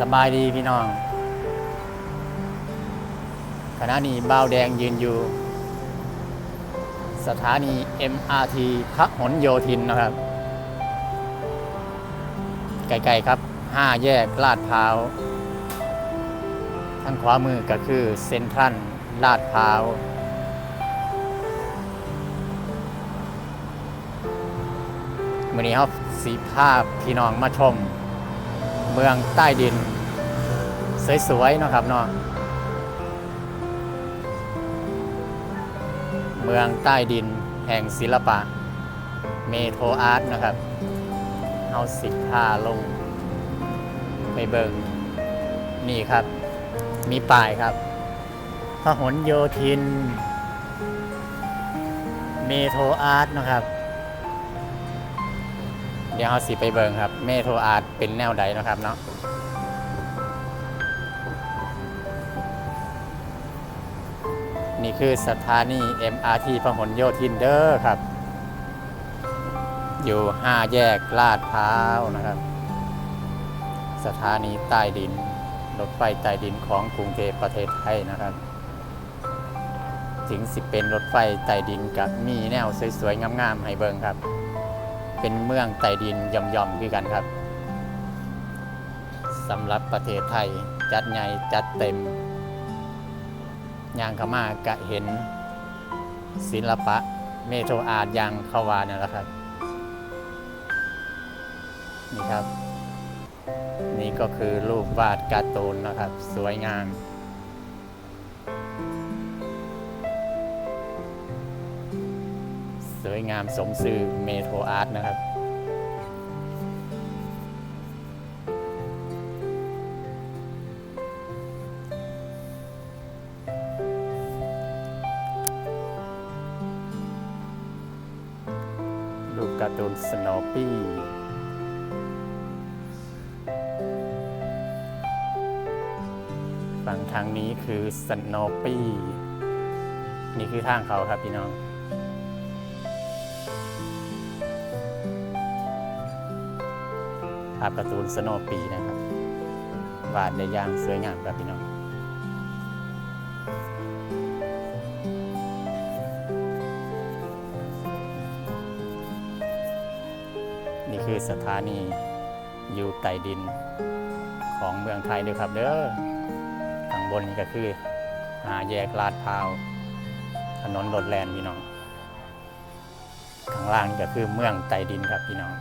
สบายดีพี่น้องขณะนี้บ่าวแดงยืนอยู่ สถานี MRT พระหลโยธินนะครับ ไกลๆครับ 5 แยกลาดพร้าวทางขวามือก็คือเซ็นทรัลลาดพร้าวมือนี้ครับสีภาพพี่น้องมาชม เมืองใต้ดิน สวยๆนะครับเนาะเมืองใต้ดินแห่งศิลปะ เมโทรอาร์ตนะครับเอาสิผ้าลง ไปเบิงนี่ครับ มีป้ายครับพหลโยธิน เมโทรอาร์ตนะครับ เดี๋ยวเราสิไปเบิงครับเมโทรอาร์ตเป็นแนวใดนะครับเนาะนี่คือสถานี MRT พหลโยธินเดอร์ครับ อยู่ 5 แยกลาดพร้าวนะครับ สถานีใต้ดิน รถไฟใต้ดินของกรุงเทพประเทศไทยนะครับ ถึงสิเป็นรถไฟใต้ดินกับมีแนวสวยๆ งามๆ ให้เบิงครับ เป็นเมืองใต้ดินย่อมๆคือกันครับสำหรับประเทศไทยจัดใหญ่จัดเต็มย่างขมากะเห็นศิลปะเมโทอาร์ตยางขาวานั่แหละครับ นี่ครับ นี่ก็คือรูปวาดการ์ตูนนะครับ สวยงาม วยงามสมซื่อเมโทรอาร์ตนะครับ รูปการ์ตูนสโนปี้ฝั่งทางนี้คือสโนปี้นี่คือทางเขาครับพี่น้อง ภาพการ์ตูนสโนปีนะครับ วาดได้อย่างสวยงามครับพี่น้องนี่คือสถานีอยู่ใต้ดินของเมืองไทยด้วยครับเด้อข้างบนนี่ก็คือหาแยกลาดพร้าว ถนนรถแลนพี่น้อง ข้างล่างนี่ก็คือเมืองใต้ดินครับพี่น้อง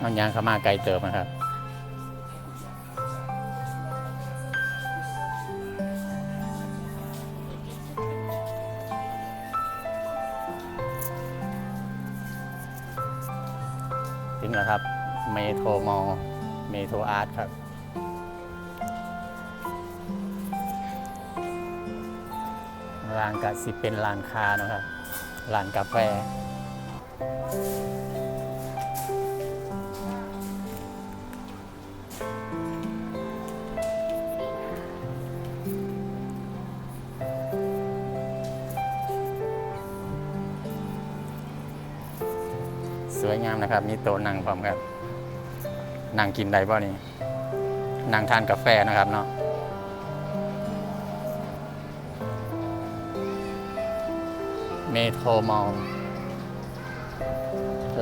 เอายางเข้ามาไกลเติบนะครับถึงแล้วครับ เมโทรมอลเมโทรอาร์ตครับร้านกะสิเป็นร้านค้านะครับร้านกาแฟ นะครับ มีโต๊ะนั่งพร้อมครับ นั่งกินได้บ่นี่นั่งทานกาแฟนะครับเนาะเมโทรมอล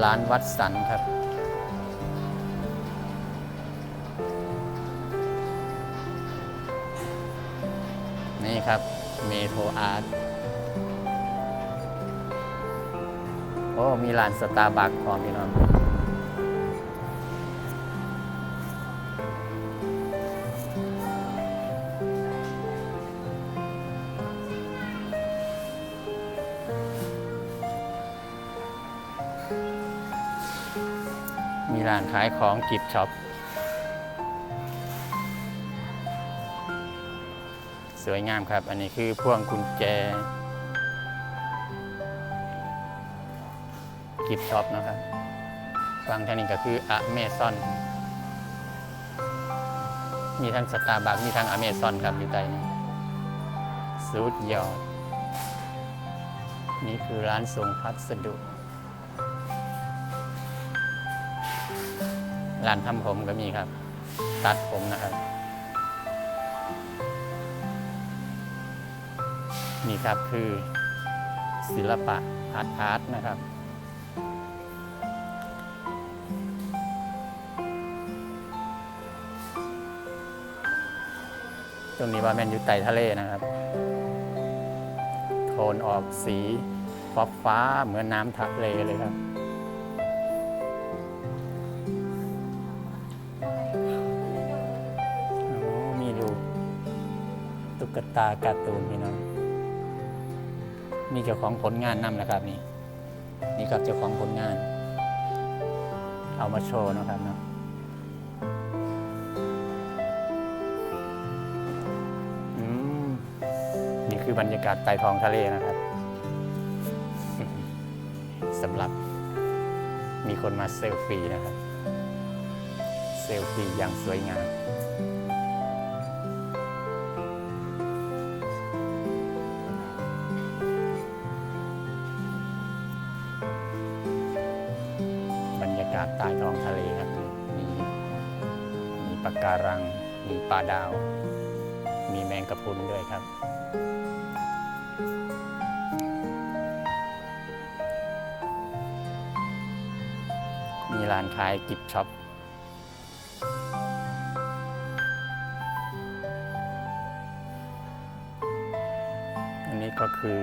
ร้านวัดสันครับ นี่ครับ เมโทรอาร์ต โอ้ มีร้านสตาร์บัคพร้อมพี่น้องมีร้านขายของกิฟช็อป สวยงามครับ อันนี้คือพวงกุญแจ กิฟช็อปนะครับฝั่งทางนี้ก็คืออเมซอนมีทั้งสตาร์บัคมีทั้งอเมซอนครับอยู่ใต้นี้สุดยอด นี่คือร้านส่งพัสดุ ร้านทำผมก็มีครับ ตัดผมนะครับ นี่ครับคือศิลปะอาร์ตอาร์ตนะครับ ตรงนี้ว่าแมนอยู่ใต้ทะเลนะครับ โทนออกสีฟ้าฟ้าเหมือนน้ำทะเลเลยครับ มีดูตุ๊กตาการ์ตูนพี่น้องมีเจ้าของผลงานนำนะครับนี่ นี่ครับเจ้าของผลงาน เอามาโชว์นะครับเนาะ คือบรรยากาศใต้ท้องทะเลนะครับสำหรับมีคนมาเซลฟี่นะครับ เซลฟี่อย่างสวยงามบรรยากาศใต้ท้องทะเลครับ มีมีปะการัง มีปลาดาว มีแมงกะพรุนด้วยครับานขายกิฟต์ช็อปอันนี้ก็คือ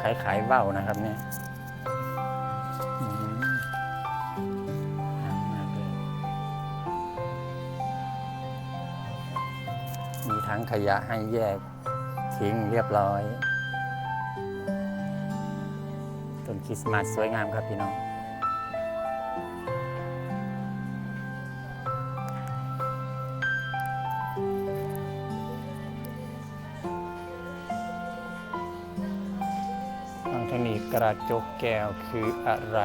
ขายขายว่านะครับเนี่ยอืมงามมากเลยมีทั้งขยะให้แยกทิ้งเรียบร้อยต้นคริสต์มาสสวยงามครับพี่น้อง นี้กระจกแก้วคืออะไร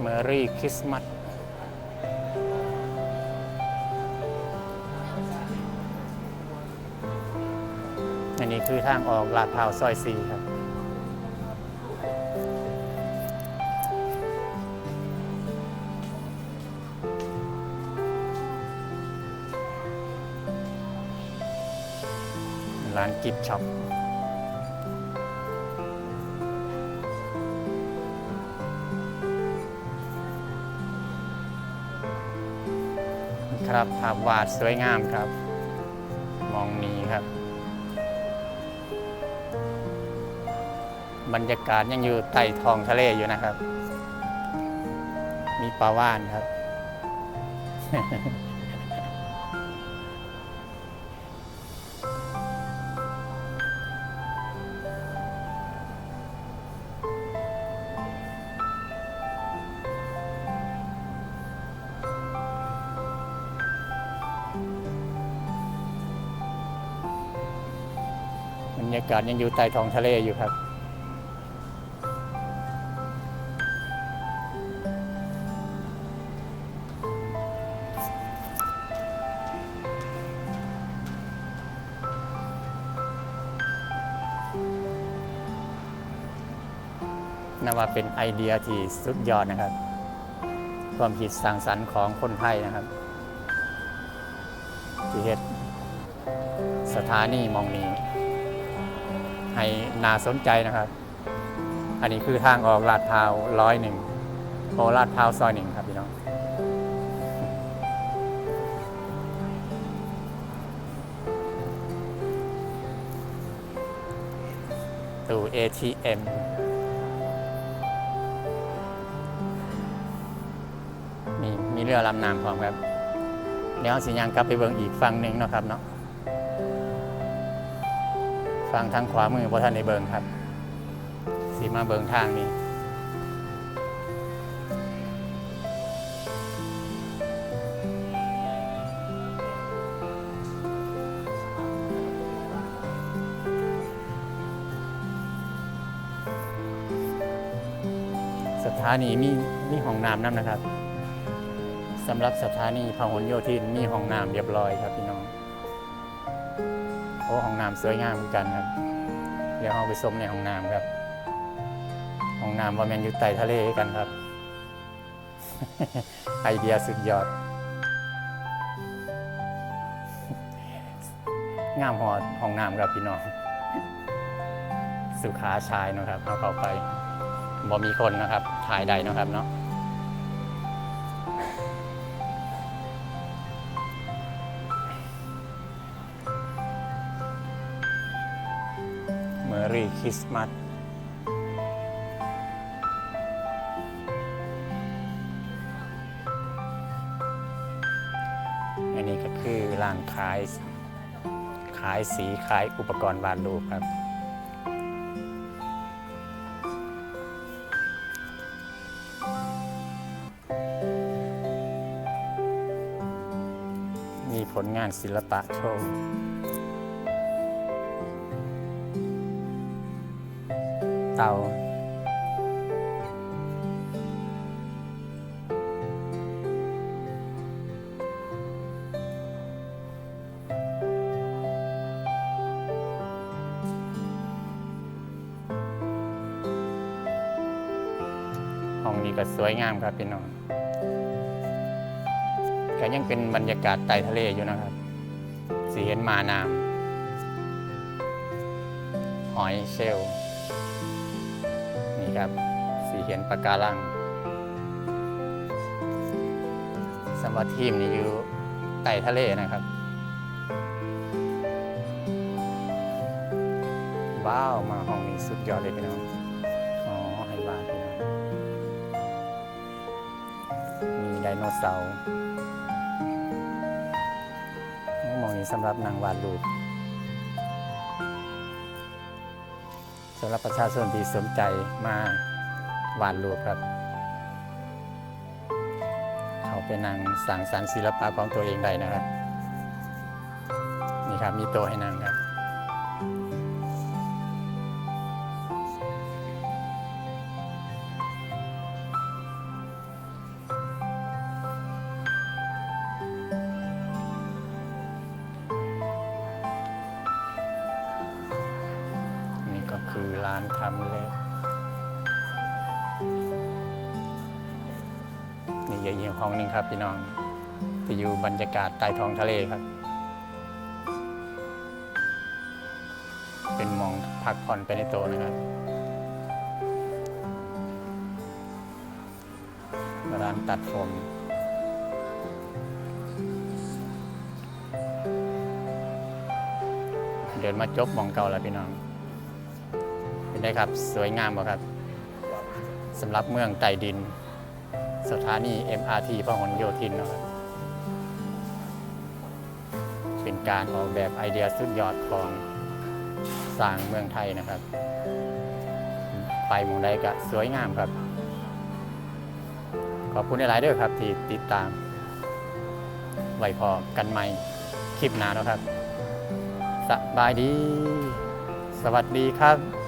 เมอรี่คริสต์มาส คือทางออกลาดพร้าวซอยสี่ครับ ร้านกิฟช็อปครับภาพวาดสวยงามครับ มองนี้ครับ บรรยากาศยังอยู่ใต้ท้องทะเลอยู่นะครับ มีปลาว่านครับ บรรยากาศยังอยู่ใต้ท้องทะเลอยู่ครับ นับว่าเป็นไอเดียที่สุดยอดนะครับ ความคิดสร้างสรรค์ของคนไทยนะครับ ที่เฮ็ดสถานีมองนี้ให้น่าสนใจนะครับ อันนี้คือทางออกลาดพร้าวร้อยหนึ่งโอลาดพร้าวซอยหนึ่งครับพี่น้องตู้ ATM เรือลำนาำพอมครับเดี๋ยวสิยางกลับไปเบิ่งอีกฝั่งหนึ่งนะครับเนาะฝั่งทางขวามือพระท่านในเบิ่งครับสีมาเบิ่งทางนี้สถานีมีมีห้องน้ำน้ำนะครับ สำหรับสถานีพหลโยธินมีห้องน้ำเรียบร้อยครับพี่น้อง โอ้ห้องน้ำสวยงามเหมือนกันครับ เดี๋ยวเราไปชมในห้องน้ำครับห้องน้ำว่าแมนอยู่ใต้ทะเลกันครับ ไอเดียสุดยอด งามหอดห้องน้ำครับพี่น้อง สุขาชายนะครับเอาเข้าไปบ่มีคนนะครับ ถ่ายใดเนะครับเนาะ รี่คริสต์มาสอันนี้ก็คือร้านขายขายสีขายอุปกรณ์วาดรูปครับมีผลงานศิลปะโชว์ เตา ห้องนี้ก็สวยงามครับพี่น้องก็ยังเป็นบรรยากาศใต้ทะเลอยู่นะครับสีเห็นมาน้ำหอยเชลล นี่ครับสีเห็นปะการังสำหรับทีมนี่อยู่ใต้ทะเลนะครับ ว้าว มาห้องนี้สุดยอดเลยพี่น้อง อ๋อให้วาดพี่น้องมีไดโนเสาร์มองนี้สำหรับนางวาดรูปำหรับประชาชนที่สนใจมาวาดรูปครับ เขาเป็นนางสั่งสรรค์ศิลปะของตัวเองได้นะครับ นี่ครับมีโต๊ะให้นางครับ ห้องหนึ่งครับพี่น้องที่อยู่บรรยากาศใต้ท้องทะเลครับ เป็นมองพักผ่อนไปในโตะนะครับร้านตัดผมเดินมาจบมองเก่าแล้วพี่น้องเป็นได้ครับ สวยงามบ่ครับสำหรับเมืองใต้ดิน สถานี MRT พหลโยธินนะครับเป็นการออกแบบไอเดียสุดยอดของสร้างเมืองไทยนะครับ ไปมองใดก็สวยงามครับ ขอบคุณหลายๆเด้อครับที่ติดตาม ไว้พอกันใหม่คลิปหน้านะครับ สบายดี สวัสดีครับ